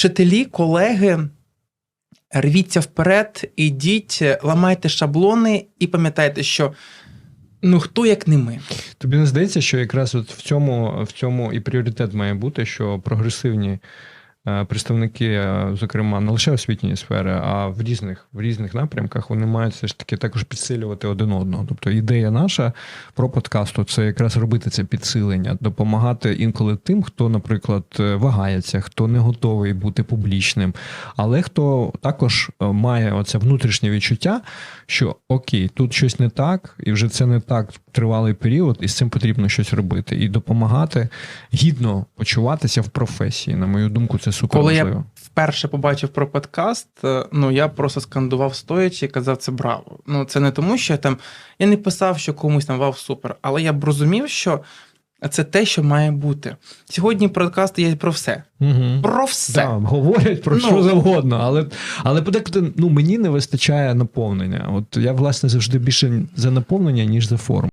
вчителі, колеги, рвіться вперед, ідіть, ламайте шаблони і пам'ятайте, що ну хто як не ми. Тобі не здається, що якраз от в цьому, в цьому і пріоритет має бути, що прогресивні представники, е, зокрема, не лише освітньої сфери, а в різних, в різних напрямках вони мають все ж таки також підсилювати один одного. Тобто ідея наша про подкасту це якраз робити це підсилення, допомагати інколи тим, хто, наприклад, е, вагається, хто не готовий бути публічним, але хто також е, має оце внутрішнє відчуття, що окей, тут щось не так, і вже це не так тривалий період, і з цим потрібно щось робити. І допомагати гідно почуватися в професії. На мою думку, це супер Коли важливо. я вперше побачив про подкаст, е, ну я просто скандував стоячи і казав це браво. Ну це не тому, що я там я не писав, що комусь там вау супер, але я б розумів, що це те, що має бути. Сьогодні подкасти є про все. Угу. Про все. Да, говорять про Ну. що завгодно, але, але подекуди ну, мені не вистачає наповнення. От я, власне, завжди більше за наповнення, ніж за форму.